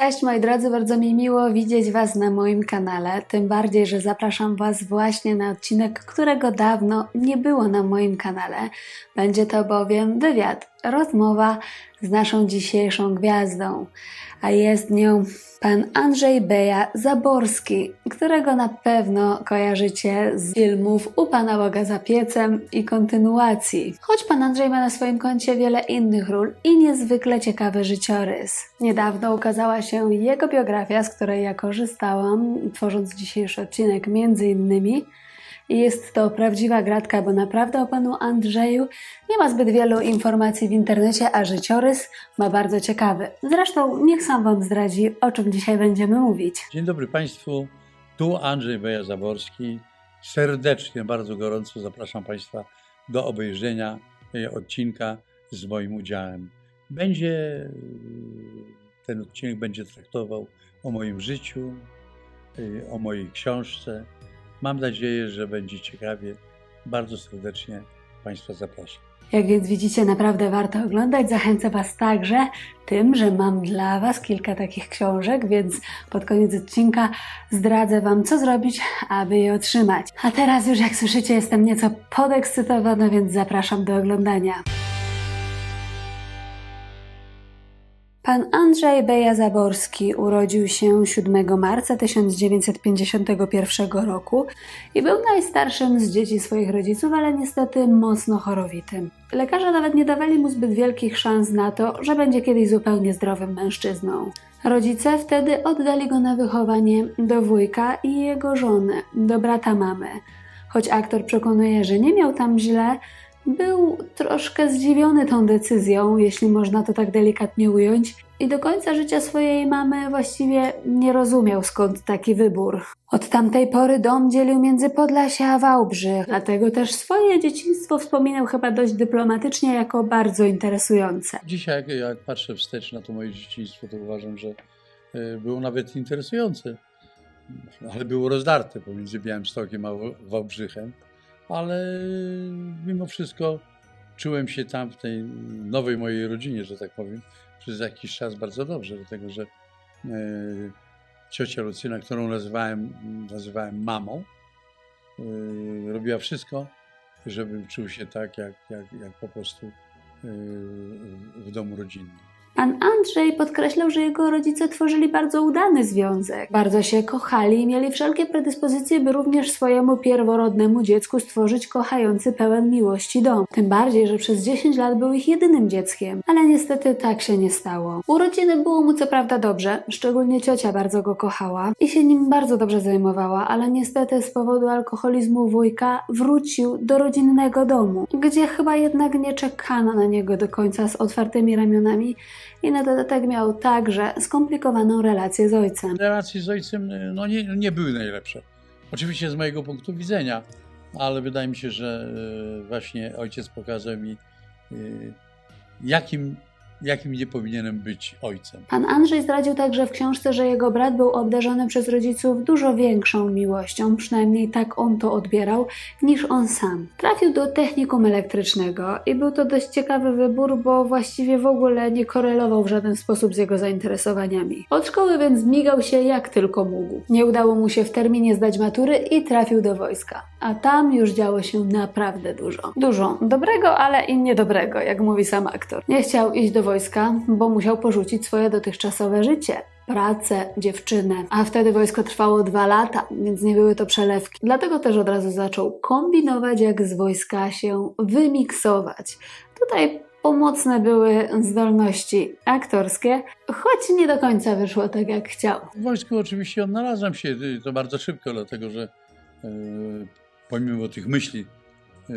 Cześć moi drodzy, bardzo mi miło widzieć Was na moim kanale, tym bardziej, że zapraszam Was właśnie na odcinek, którego dawno nie było na moim kanale. Będzie to bowiem wywiad, rozmowa z naszą dzisiejszą gwiazdą, a jest nią pan Andrzej Beja Zaborski, którego na pewno kojarzycie z filmów U Pana Boga za piecem i kontynuacji. Choć pan Andrzej ma na swoim koncie wiele innych ról i niezwykle ciekawy życiorys. Niedawno ukazała się jego biografia, z której ja korzystałam, tworząc dzisiejszy odcinek między innymi. Jest to prawdziwa gratka, bo naprawdę o panu Andrzeju nie ma zbyt wielu informacji w internecie, a życiorys ma bardzo ciekawy. Zresztą niech sam wam zdradzi, o czym dzisiaj będziemy mówić. Dzień dobry Państwu, tu Andrzej Beja Zaborski. Serdecznie, bardzo gorąco zapraszam Państwa do obejrzenia odcinka z moim udziałem. Będzie ten odcinek będzie traktował o moim życiu, e, o mojej książce. Mam nadzieję, że będzie ciekawie. Bardzo serdecznie Państwa zapraszam. Jak więc widzicie, naprawdę warto oglądać. Zachęcę Was także tym, że mam dla Was kilka takich książek, więc pod koniec odcinka zdradzę Wam, co zrobić, aby je otrzymać. A teraz już, jak słyszycie, jestem nieco podekscytowana, więc zapraszam do oglądania. Pan Andrzej Beja Zaborski urodził się 7 marca 1951 roku i był najstarszym z dzieci swoich rodziców, ale niestety mocno chorowitym. Lekarze nawet nie dawali mu zbyt wielkich szans na to, że będzie kiedyś zupełnie zdrowym mężczyzną. Rodzice wtedy oddali go na wychowanie do wujka i jego żony, do brata mamy. Choć aktor przekonuje, że nie miał tam źle, był troszkę zdziwiony tą decyzją, jeśli można to tak delikatnie ująć, i do końca życia swojej mamy właściwie nie rozumiał skąd taki wybór. Od tamtej pory dom dzielił między Podlasie a Wałbrzych, dlatego też swoje dzieciństwo wspominał chyba dość dyplomatycznie jako bardzo interesujące. Dzisiaj, jak, patrzę wstecz na to moje dzieciństwo, to uważam, że e, było nawet interesujące, ale było rozdarte pomiędzy Białymstokiem a Wa- Wałbrzychem, ale mimo wszystko czułem się tam w tej nowej mojej rodzinie, że tak powiem, przez jakiś czas bardzo dobrze, dlatego że e, ciocia Lucyna, którą nazywałem, nazywałem mamą, e, robiła wszystko, żebym czuł się tak, jak, jak, jak po prostu e, w domu rodzinnym. Pan Andrzej podkreślał, że jego rodzice tworzyli bardzo udany związek. Bardzo się kochali i mieli wszelkie predyspozycje, by również swojemu pierworodnemu dziecku stworzyć kochający, pełen miłości dom. Tym bardziej, że przez 10 lat był ich jedynym dzieckiem. Ale niestety tak się nie stało. Urodziny było mu co prawda dobrze, szczególnie ciocia bardzo go kochała i się nim bardzo dobrze zajmowała, ale niestety z powodu alkoholizmu wujka wrócił do rodzinnego domu, gdzie chyba jednak nie czekano na niego do końca z otwartymi ramionami i na dodatek miał także skomplikowaną relację z ojcem. Relacje z ojcem no, nie, nie były najlepsze. Oczywiście z mojego punktu widzenia, ale wydaje mi się, że e, właśnie ojciec pokazał mi, e, jakim, jakim nie powinienem być ojcem. Pan Andrzej zdradził także w książce, że jego brat był obdarzony przez rodziców dużo większą miłością, przynajmniej tak on to odbierał, niż on sam. Trafił do technikum elektrycznego i był to dość ciekawy wybór, bo właściwie w ogóle nie korelował w żaden sposób z jego zainteresowaniami. Od szkoły więc migał się jak tylko mógł. Nie udało mu się w terminie zdać matury i trafił do wojska. A tam już działo się naprawdę dużo. Dużo dobrego, ale i niedobrego, jak mówi sam aktor. Nie chciał iść do wojska, bo musiał porzucić swoje dotychczasowe życie. Pracę, dziewczynę. A wtedy wojsko trwało dwa lata, więc nie były to przelewki. Dlatego też od razu zaczął kombinować, jak z wojska się wymiksować. Tutaj pomocne były zdolności aktorskie, choć nie do końca wyszło tak, jak chciał. W wojsku oczywiście odnalazłem się to bardzo szybko, dlatego że e, pomimo tych myśli, e,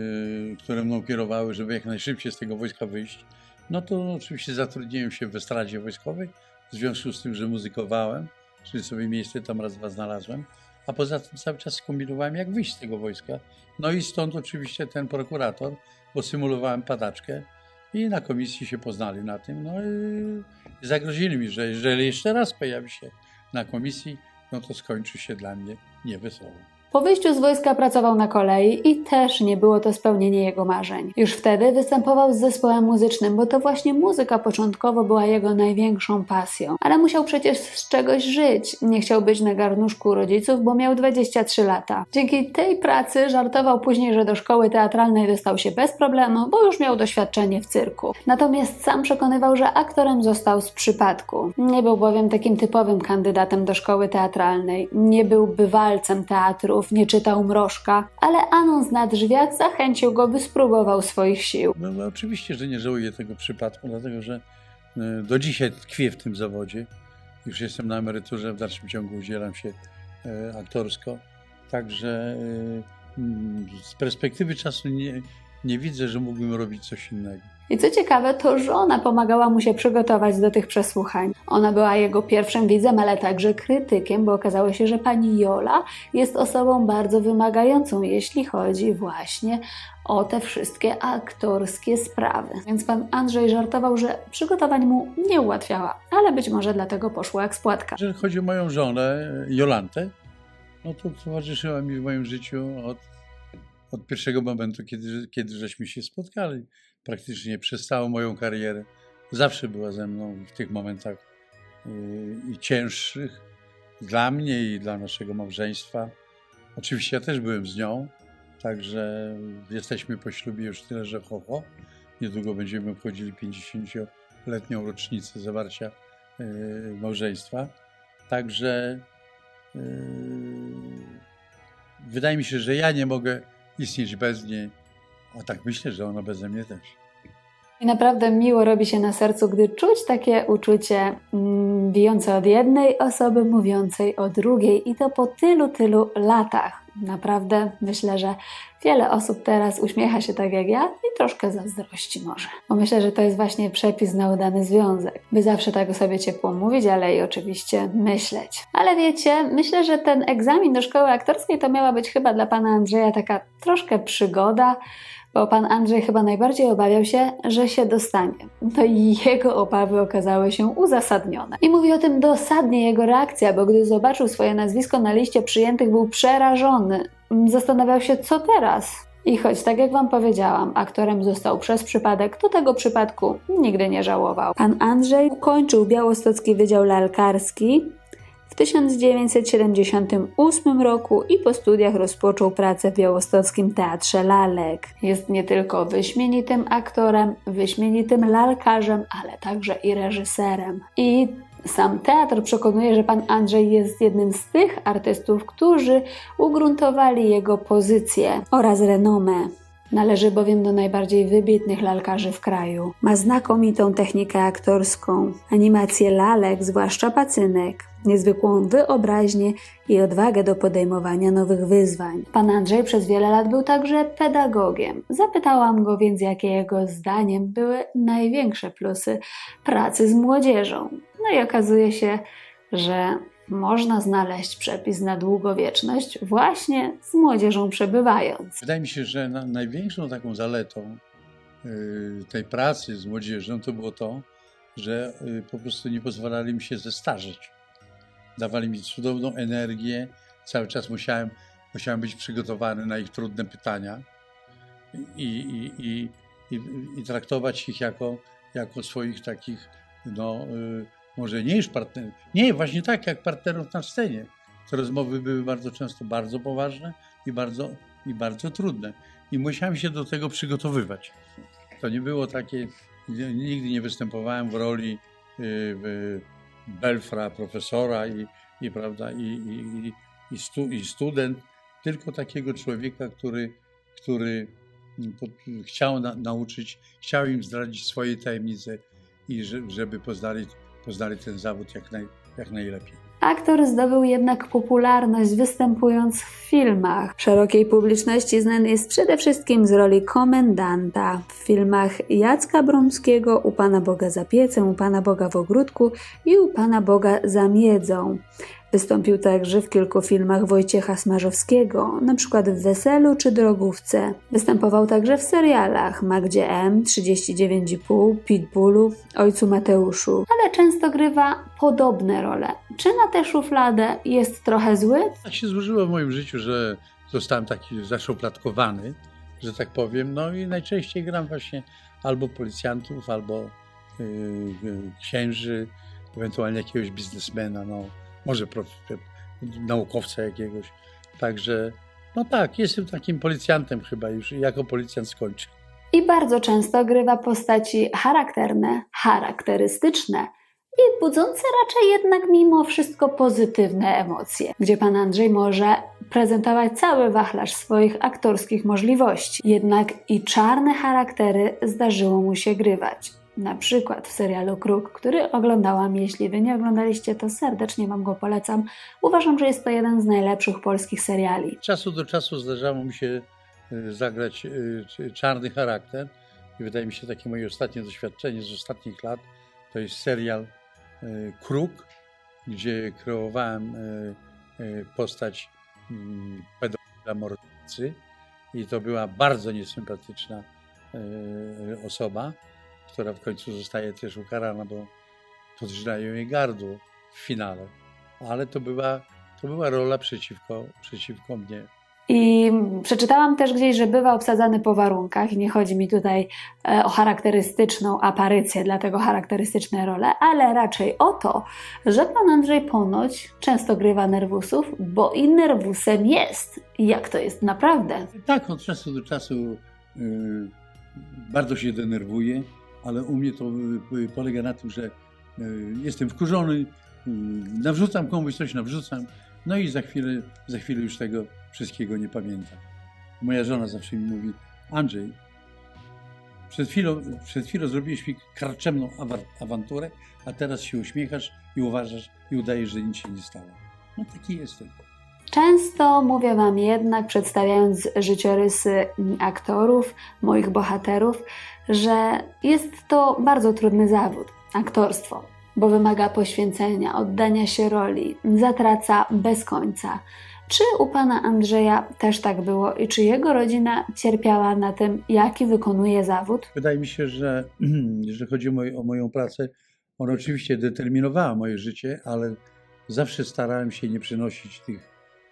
które mną kierowały, żeby jak najszybciej z tego wojska wyjść, no to oczywiście zatrudniłem się w estradzie wojskowej, w związku z tym, że muzykowałem, czyli sobie miejsce tam raz, dwa znalazłem, a poza tym cały czas kombinowałem, jak wyjść z tego wojska. No i stąd oczywiście ten prokurator, bo symulowałem padaczkę i na komisji się poznali na tym, no i zagrozili mi, że jeżeli jeszcze raz pojawi się na komisji, no to skończy się dla mnie niewesoło. Po wyjściu z wojska pracował na kolei i też nie było to spełnienie jego marzeń. Już wtedy występował z zespołem muzycznym, bo to właśnie muzyka początkowo była jego największą pasją. Ale musiał przecież z czegoś żyć. Nie chciał być na garnuszku rodziców, bo miał 23 lata. Dzięki tej pracy żartował później, że do szkoły teatralnej dostał się bez problemu, bo już miał doświadczenie w cyrku. Natomiast sam przekonywał, że aktorem został z przypadku. Nie był bowiem takim typowym kandydatem do szkoły teatralnej. Nie był bywalcem nie czytał mrożka, ale anons na drzwiach zachęcił go, by spróbował swoich sił. No, no oczywiście, że nie żałuję tego przypadku, dlatego że y, do dzisiaj tkwię w tym zawodzie. Już jestem na emeryturze, w dalszym ciągu udzielam się e, aktorsko. Także y, mm, z perspektywy czasu nie, nie widzę, że mógłbym robić coś innego. I co ciekawe, to żona pomagała mu się przygotować do tych przesłuchań. Ona była jego pierwszym widzem, ale także krytykiem, bo okazało się, że pani Jola jest osobą bardzo wymagającą, jeśli chodzi właśnie o te wszystkie aktorskie sprawy. Więc pan Andrzej żartował, że przygotowań mu nie ułatwiała, ale być może dlatego poszło jak spłatka. Jeżeli chodzi o moją żonę, Jolantę, no to towarzyszyła mi w moim życiu od, od pierwszego momentu, kiedy, kiedy żeśmy się spotkali. Praktycznie przez całą moją karierę. Zawsze była ze mną w tych momentach yy, i cięższych dla mnie i dla naszego małżeństwa. Oczywiście ja też byłem z nią, także jesteśmy po ślubie już tyle, że ho, ho. Niedługo będziemy obchodzili 50-letnią rocznicę zawarcia yy, małżeństwa. Także yy, wydaje mi się, że ja nie mogę istnieć bez niej, a tak myślę, że ona beze mnie też. I naprawdę miło robi się na sercu, gdy czuć takie uczucie mm, bijące od jednej osoby, mówiącej o drugiej i to po tylu, tylu latach. Naprawdę myślę, że wiele osób teraz uśmiecha się tak jak ja i troszkę zazdrości może. Bo myślę, że to jest właśnie przepis na udany związek. By zawsze tak o sobie ciepło mówić, ale i oczywiście myśleć. Ale wiecie, myślę, że ten egzamin do szkoły aktorskiej to miała być chyba dla pana Andrzeja taka troszkę przygoda, bo pan Andrzej chyba najbardziej obawiał się, że się dostanie. No i jego obawy okazały się uzasadnione. I mówi o tym dosadnie jego reakcja, bo gdy zobaczył swoje nazwisko na liście przyjętych, był przerażony. Zastanawiał się, co teraz. I choć, tak jak Wam powiedziałam, aktorem został przez przypadek, to tego przypadku nigdy nie żałował. Pan Andrzej ukończył Białostocki Wydział Lalkarski w 1978 roku i po studiach rozpoczął pracę w Białostockim Teatrze Lalek. Jest nie tylko wyśmienitym aktorem, wyśmienitym lalkarzem, ale także i reżyserem. I sam teatr przekonuje, że pan Andrzej jest jednym z tych artystów, którzy ugruntowali jego pozycję oraz renomę. Należy bowiem do najbardziej wybitnych lalkarzy w kraju. Ma znakomitą technikę aktorską, animację lalek, zwłaszcza pacynek, niezwykłą wyobraźnię i odwagę do podejmowania nowych wyzwań. Pan Andrzej przez wiele lat był także pedagogiem. Zapytałam go więc, jakie jego zdaniem były największe plusy pracy z młodzieżą. No i okazuje się, że można znaleźć przepis na długowieczność właśnie z młodzieżą przebywając. Wydaje mi się, że na, największą taką zaletą y, tej pracy z młodzieżą to było to, że y, po prostu nie pozwalali mi się zestarzeć. Dawali mi cudowną energię. Cały czas musiałem, musiałem być przygotowany na ich trudne pytania i, i, i, i, traktować ich jako, jako swoich takich, no, y, może nie już partnerów, nie, właśnie tak jak partnerów na scenie. Te rozmowy były bardzo często bardzo poważne i bardzo, i bardzo trudne. I musiałem się do tego przygotowywać. To nie było takie, nigdy nie występowałem w roli y, y, Belfra, profesora i, i, prawda, i, i, i, stu, i student, tylko takiego człowieka, który, który chciał na, nauczyć, chciał im zdradzić swoje tajemnice i że, żeby poznali, poznali ten zawód jak, naj, jak najlepiej. Aktor zdobył jednak popularność występując w filmach. Szerokiej publiczności znany jest przede wszystkim z roli komendanta w filmach Jacka Bromskiego U Pana Boga za piecem, U Pana Boga w ogródku i U Pana Boga za miedzą. Wystąpił także w kilku filmach Wojciecha Smarzowskiego, np. w Weselu czy Drogówce. Występował także w serialach Magdzie M, 39,5, Pitbullu, Ojcu Mateuszu, ale często grywa podobne role. Czy na tę szufladę jest trochę zły? Tak się złożyło w moim życiu, że zostałem taki zaszufladkowany, że tak powiem. No i najczęściej gram właśnie albo policjantów, albo yy, yy, księży, ewentualnie jakiegoś biznesmena, no może naukowca jakiegoś. Także, no tak, jestem takim policjantem chyba już jako policjant skończę. I bardzo często grywa postaci charakterne, charakterystyczne i budzące raczej jednak mimo wszystko pozytywne emocje, gdzie pan Andrzej może prezentować cały wachlarz swoich aktorskich możliwości. Jednak i czarne charaktery zdarzyło mu się grywać. Na przykład w serialu Kruk, który oglądałam. Jeśli wy nie oglądaliście, to serdecznie wam go polecam. Uważam, że jest to jeden z najlepszych polskich seriali. Czasu do czasu zdarzało mi się y, zagrać y, czarny charakter i wydaje mi się takie moje ostatnie doświadczenie z ostatnich lat to jest serial y, Kruk, gdzie kreowałem postać mm, pedofila mordercy i to była bardzo niesympatyczna osoba, która w końcu zostaje też ukarana, bo podrzynają jej gardło w finale. Ale to była, to była rola przeciwko, przeciwko mnie. I przeczytałam też gdzieś, że bywa obsadzany po warunkach i nie chodzi mi tutaj e, o charakterystyczną aparycję, dlatego charakterystyczne role, ale raczej o to, że pan Andrzej ponoć często grywa nerwusów, bo i nerwusem jest. Jak to jest naprawdę? Tak, od czasu do czasu y, bardzo się denerwuję, ale u mnie to y, polega na tym, że y, jestem wkurzony, y, nawrzucam komuś coś, nawrzucam, no i za chwilę, za chwilę już tego wszystkiego nie pamiętam. Moja żona zawsze mi mówi, Andrzej, przed chwilą, przed chwilą zrobiłeś mi karczemną awa- awanturę, a teraz się uśmiechasz i uważasz i udajesz, że nic się nie stało. No taki jestem. Często mówię Wam jednak, przedstawiając życiorysy aktorów, moich bohaterów, że jest to bardzo trudny zawód aktorstwo, bo wymaga poświęcenia, oddania się roli, zatraca bez końca. Czy u pana Andrzeja też tak było i czy jego rodzina cierpiała na tym, jaki wykonuje zawód? Wydaje mi się, że jeżeli chodzi o, moj, o moją pracę, ona oczywiście determinowała moje życie, ale zawsze starałem się nie przynosić tych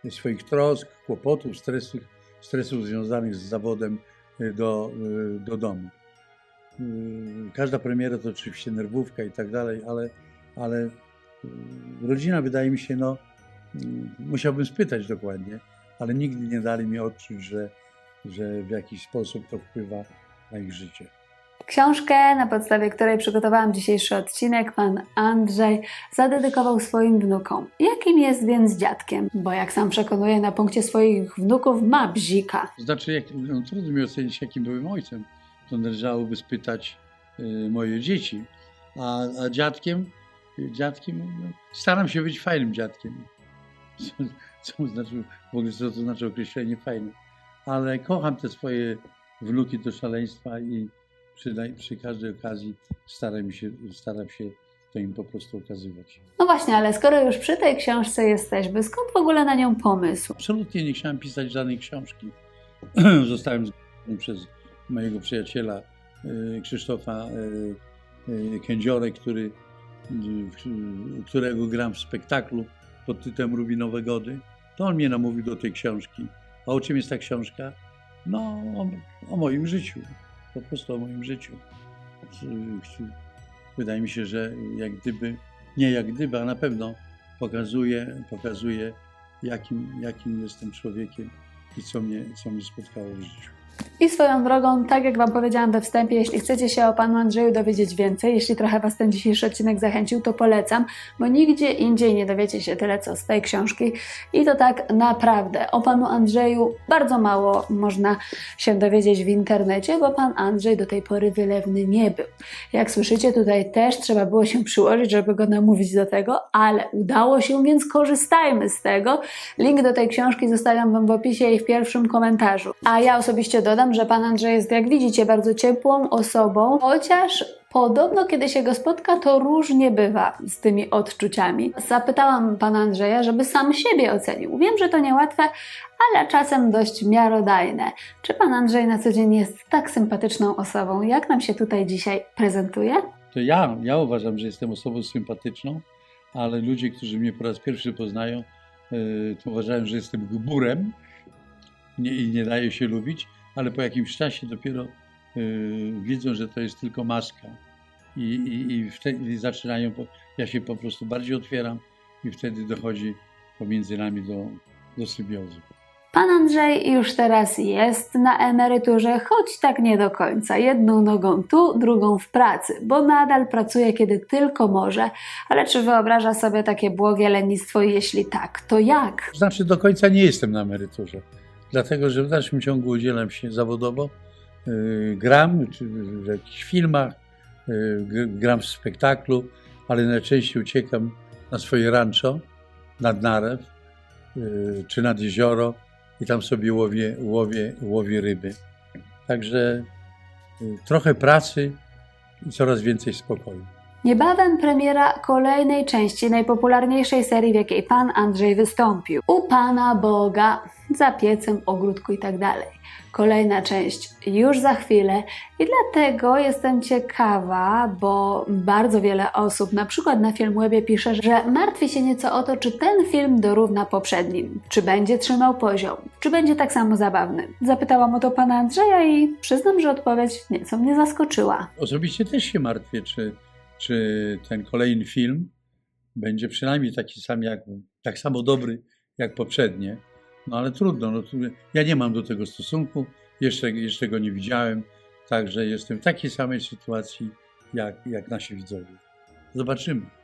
swoich trosk, kłopotów, stresów, stresów związanych z zawodem y, do, y, do domu. Y, Każda premiera to oczywiście nerwówka i tak dalej, ale, ale rodzina wydaje mi się, no musiałbym spytać dokładnie, ale nigdy nie dali mi odczuć, że, że w jakiś sposób to wpływa na ich życie. Książkę, na podstawie której przygotowałam dzisiejszy odcinek, pan Andrzej zadedykował swoim wnukom. Jakim jest więc dziadkiem? Bo jak sam przekonuje, na punkcie swoich wnuków ma bzika. Znaczy, jak, no, trudno mi ocenić, jakim byłem ojcem. To należałoby spytać y, moje dzieci. A, a dziadkiem, dziadkiem, no, staram się być fajnym dziadkiem. Co, co znaczy, w ogóle co to znaczy określenie fajny. Ale kocham te swoje wnuki do szaleństwa i przy, przy każdej okazji staram się, staram się to im po prostu okazywać. No właśnie, ale skoro już przy tej książce jesteśmy, skąd w ogóle na nią pomysł? Absolutnie nie chciałem pisać żadnej książki. Zostałem zgłoszony przez mojego przyjaciela y, Krzysztofa y, y, Kędziorę, który, którego gram w spektaklu pod tytułem Rubinowe Gody. To on mnie namówił do tej książki. A o czym jest ta książka? No, o, o moim życiu. Po prostu o moim życiu. Wydaje mi się, że jak gdyby, nie jak gdyby, a na pewno pokazuje, pokazuje jakim, jakim jestem człowiekiem i co mnie, co mnie spotkało w życiu. I swoją drogą, tak jak Wam powiedziałam we wstępie, jeśli chcecie się o Panu Andrzeju dowiedzieć więcej, jeśli trochę Was ten dzisiejszy odcinek zachęcił, to polecam, bo nigdzie indziej nie dowiecie się tyle, co z tej książki. I to tak naprawdę. O Panu Andrzeju bardzo mało można się dowiedzieć w internecie, bo Pan Andrzej do tej pory wylewny nie był. Jak słyszycie, tutaj też trzeba było się przyłożyć, żeby go namówić do tego, ale udało się, więc korzystajmy z tego. Link do tej książki zostawiam Wam w opisie i w pierwszym komentarzu. A ja osobiście dodam, że pan Andrzej jest, jak widzicie, bardzo ciepłą osobą, chociaż podobno, kiedy się go spotka, to różnie bywa z tymi odczuciami. Zapytałam pana Andrzeja, żeby sam siebie ocenił. Wiem, że to niełatwe, ale czasem dość miarodajne. Czy pan Andrzej na co dzień jest tak sympatyczną osobą, jak nam się tutaj dzisiaj prezentuje? To ja, ja uważam, że jestem osobą sympatyczną, ale ludzie, którzy mnie po raz pierwszy poznają, yy, to uważają, że jestem gburem i nie daje się lubić, ale po jakimś czasie dopiero yy, widzą, że to jest tylko maska. I, i, i wtedy zaczynają, po, ja się po prostu bardziej otwieram i wtedy dochodzi pomiędzy nami do, do symbiozy. Pan Andrzej już teraz jest na emeryturze, choć tak nie do końca. Jedną nogą tu, drugą w pracy, bo nadal pracuje kiedy tylko może. Ale czy wyobraża sobie takie błogie lenistwo? Jeśli tak, to jak? Znaczy do końca nie jestem na emeryturze, dlatego że w dalszym ciągu udzielam się zawodowo, yy, gram w jakichś filmach, gr- gram w spektaklu, ale najczęściej uciekam na swoje rancho nad Narew yy, czy nad jezioro i tam sobie łowię, łowię, łowię ryby. Także trochę pracy i coraz więcej spokoju. Niebawem premiera kolejnej części najpopularniejszej serii, w jakiej pan Andrzej wystąpił. U Pana Boga, za piecem, ogródku i tak dalej. Kolejna część już za chwilę i dlatego jestem ciekawa, bo bardzo wiele osób, na przykład na Filmwebie pisze, że martwi się nieco o to, czy ten film dorówna poprzednim, czy będzie trzymał poziom, czy będzie tak samo zabawny. Zapytałam o to pana Andrzeja i przyznam, że odpowiedź nieco mnie zaskoczyła. Osobiście też się martwię, czy, czy ten kolejny film będzie przynajmniej taki sam jak, tak samo dobry jak poprzednie. No ale trudno, no, ja nie mam do tego stosunku, jeszcze, jeszcze go nie widziałem, także jestem w takiej samej sytuacji jak, jak nasi widzowie. Zobaczymy.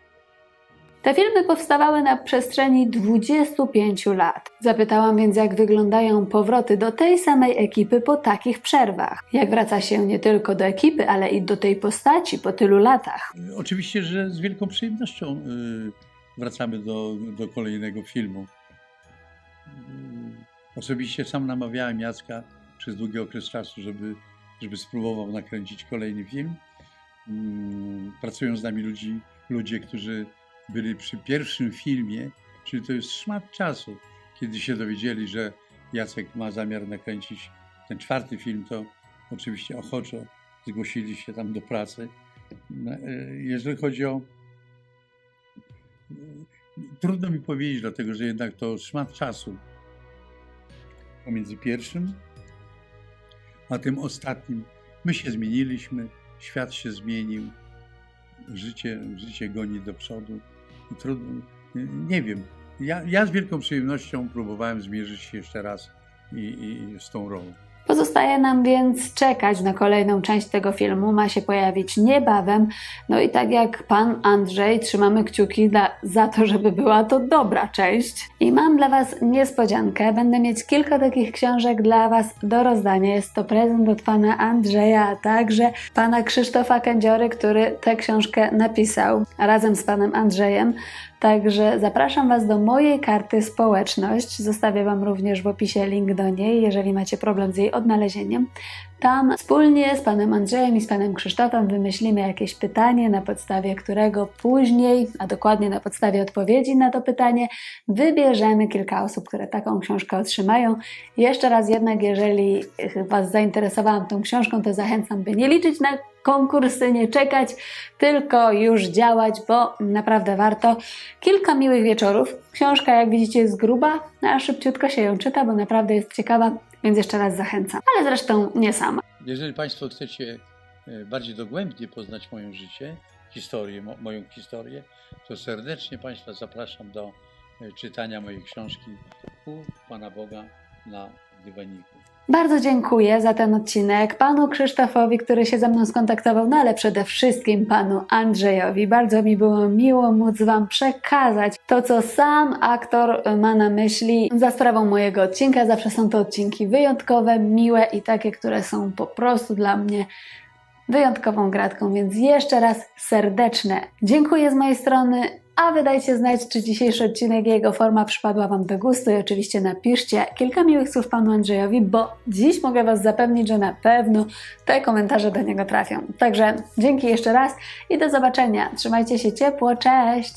Te filmy powstawały na przestrzeni 25 lat. Zapytałam więc, jak wyglądają powroty do tej samej ekipy po takich przerwach. Jak wraca się nie tylko do ekipy, ale i do tej postaci po tylu latach. Oczywiście, że z wielką przyjemnością y, wracamy do, do kolejnego filmu. Y, Osobiście sam namawiałem Jacka przez długi okres czasu, żeby, żeby spróbował nakręcić kolejny film. Mm, Pracują z nami ludzi, ludzie, którzy byli przy pierwszym filmie, czyli to jest szmat czasu, kiedy się dowiedzieli, że Jacek ma zamiar nakręcić ten czwarty film, to oczywiście ochoczo zgłosili się tam do pracy. No, e, Jeżeli chodzi o. Trudno mi powiedzieć, dlatego że jednak to szmat czasu pomiędzy pierwszym a tym ostatnim. My się zmieniliśmy, świat się zmienił, życie, życie goni do przodu. Trudno, nie wiem. Ja, ja z wielką przyjemnością próbowałem zmierzyć się jeszcze raz i, i, i z tą rolą. Pozostaje nam więc czekać na kolejną część tego filmu. Ma się pojawić niebawem. No i tak jak pan Andrzej, trzymamy kciuki dla, za to, żeby była to dobra część. I mam dla Was niespodziankę. Będę mieć kilka takich książek dla Was do rozdania. Jest to prezent od pana Andrzeja, a także pana Krzysztofa Kędziory, który tę książkę napisał razem z panem Andrzejem. Także zapraszam Was do mojej karty społeczność. Zostawię Wam również w opisie link do niej, jeżeli macie problem z jej odnalezieniem. Tam wspólnie z panem Andrzejem i z panem Krzysztofem wymyślimy jakieś pytanie, na podstawie którego później, a dokładnie na podstawie odpowiedzi na to pytanie, wybierzemy kilka osób, które taką książkę otrzymają. Jeszcze raz jednak, jeżeli Was zainteresowałam tą książką, to zachęcam, by nie liczyć na konkursy, nie czekać, tylko już działać, bo naprawdę warto. Kilka miłych wieczorów. Książka, jak widzicie, jest gruba, a szybciutko się ją czyta, bo naprawdę jest ciekawa, więc jeszcze raz zachęcam. Ale zresztą nie sama. Jeżeli Państwo chcecie e, bardziej dogłębnie poznać moje życie, historię, mo, moją historię, to serdecznie Państwa zapraszam do e, czytania mojej książki U Pana Boga na dywaniku. Bardzo dziękuję za ten odcinek panu Krzysztofowi, który się ze mną skontaktował, no ale przede wszystkim panu Andrzejowi. Bardzo mi było miło móc wam przekazać to, co sam aktor ma na myśli za sprawą mojego odcinka. Zawsze są to odcinki wyjątkowe, miłe i takie, które są po prostu dla mnie wyjątkową gratką, więc jeszcze raz serdeczne dziękuję z mojej strony A wy dajcie znać, czy dzisiejszy odcinek i jego forma przypadła Wam do gustu i oczywiście napiszcie kilka miłych słów Panu Andrzejowi, bo dziś mogę Was zapewnić, że na pewno te komentarze do niego trafią. Także dzięki jeszcze raz i do zobaczenia. Trzymajcie się ciepło, cześć!